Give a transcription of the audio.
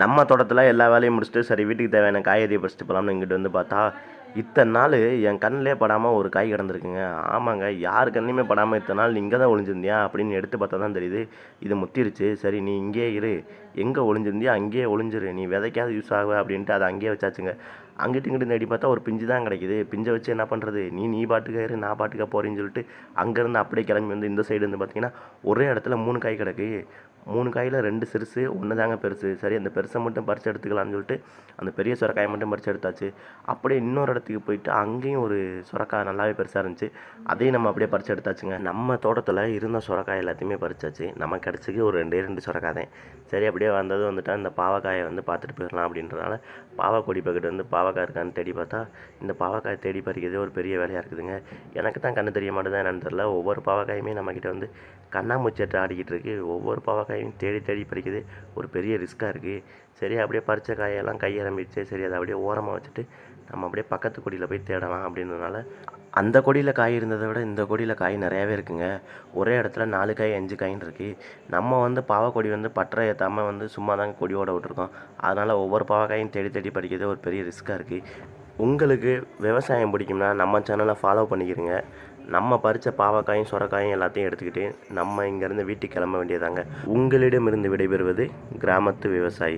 நம்ம தோட்டத்தில் எல்லா வேலையும் முடிச்சுட்டு சரி வீட்டுக்கு தேவையான காய்கறியை பறிச்சுட்டு போகலாம்னு இங்கிட்டு வந்து பார்த்தா இத்தனை நாள் என் கண்ணிலே படாமல் ஒரு காய் கிடந்திருக்குங்க. ஆமாங்க யார் கண்ணிலுமே படாமல் இத்தனை நாள் இங்கே தான் ஒளிஞ்சிருந்தியா அப்படின்னு எடுத்து பார்த்தா தான் தெரியுது. இது முத்திருச்சு. சரி நீ இங்கேயே இரு. எங்கே ஒளிஞ்சிருந்தியா அங்கேயே ஒளிஞ்சிரு. நீ விதைக்காவது யூஸ் ஆகுவ அப்படின்ட்டு அதை அங்கேயே வச்சாச்சுங்க. அங்கிட்டு இங்கிட்டு தேடி பார்த்தா ஒரு பிஞ்சு தான் கிடைக்குது. பிஞ்சை வச்சு என்ன பண்ணுறது நீ நீ பாட்டுக்க இரு நான் பாட்டுக்க போகிறேன்னு சொல்லிட்டு அங்கேருந்து அப்படியே கிளம்பி வந்து இந்த சைடு வந்து பார்த்தீங்கன்னா ஒரே இடத்துல மூணு காய் கிடக்கு. மூணு காயில் ரெண்டு சிறுசு ஒன்று தாங்க பெருசு. சரி அந்த பெருசை மட்டும் பறித்து எடுத்துக்கலாம்னு சொல்லிட்டு அந்த பெரிய சுரக்காயை மட்டும் பறித்து எடுத்தாச்சு. அப்படியே இன்னொரு இடத்துக்கு போயிட்டு அங்கேயும் ஒரு சுரக்காய் நல்லாவே பெருசாக இருந்துச்சு. அதையும் நம்ம அப்படியே பறித்து எடுத்தாச்சுங்க. நம்ம தோட்டத்தில் இருந்த சுரக்காய் எல்லாத்தையுமே பறிச்சாச்சு. நம்ம கிடச்சிக்கு ஒரு ரெண்டே ரெண்டு சுரக்காய் தான். சரி அப்படியே வந்தது வந்துட்டா இந்த பாவக்காயை வந்து பார்த்துட்டு போயிடலாம் அப்படின்றனால பாவக்கொடி பக்கெட் வந்து பாவக்காய் இருக்கான்னு தேடி பார்த்தா இந்த பாவக்காய் தேடி பறிக்கிறதே ஒரு பெரிய வேலையாக இருக்குதுங்க. எனக்கு தான் கண்ணு தெரிய மாட்டேதான் என்னன்னு தெரில ஒவ்வொரு பாவக்காயுமே நம்மக்கிட்ட வந்து கண்ணாமூச்சி ஆடிக்கிட்டு இருக்கு. ஒவ்வொரு பாவக்காய் காயும் தேடி தேடி பறிக்குது ஒரு பெரிய ரிஸ்க்காக இருக்குது சரி அப்படியே பறித்த காயெல்லாம் கையரம்பிடுச்சு சரி அதை அப்படியே ஓரமாக வச்சுட்டு நம்ம அப்படியே பக்கத்து கொடியில் போய் தேடலாம் அப்படின்றதுனால அந்த கொடியில் காய் இருந்ததை விட இந்த கொடியில் காய் நிறையாவே இருக்குங்க. ஒரே இடத்துல நாலு காய் அஞ்சு காயின் இருக்குது நம்ம வந்து பாவக்கொடி வந்து பற்ற ஏற்றாமல் வந்து சும்மா தாங்க கொடியோட விட்டுருக்கோம். அதனால் ஒவ்வொரு பாவக்காயும் தேடி தேடி பறிக்கிறது ஒரு பெரிய ரிஸ்க்காக இருக்குது உங்களுக்கு விவசாயம் பிடிக்கும்னா நம்ம சேனலை ஃபாலோ பண்ணிக்கிறங்க நம்ம பறித்த பாவக்காயும் சுரக்காயும் எல்லாத்தையும் எடுத்துக்கிட்டு நம்ம இங்கேருந்து வீட்டுக்கு கிளம்ப வேண்டியதாங்க உங்களிடமிருந்து விடைபெறுவது கிராமத்து விவசாயி.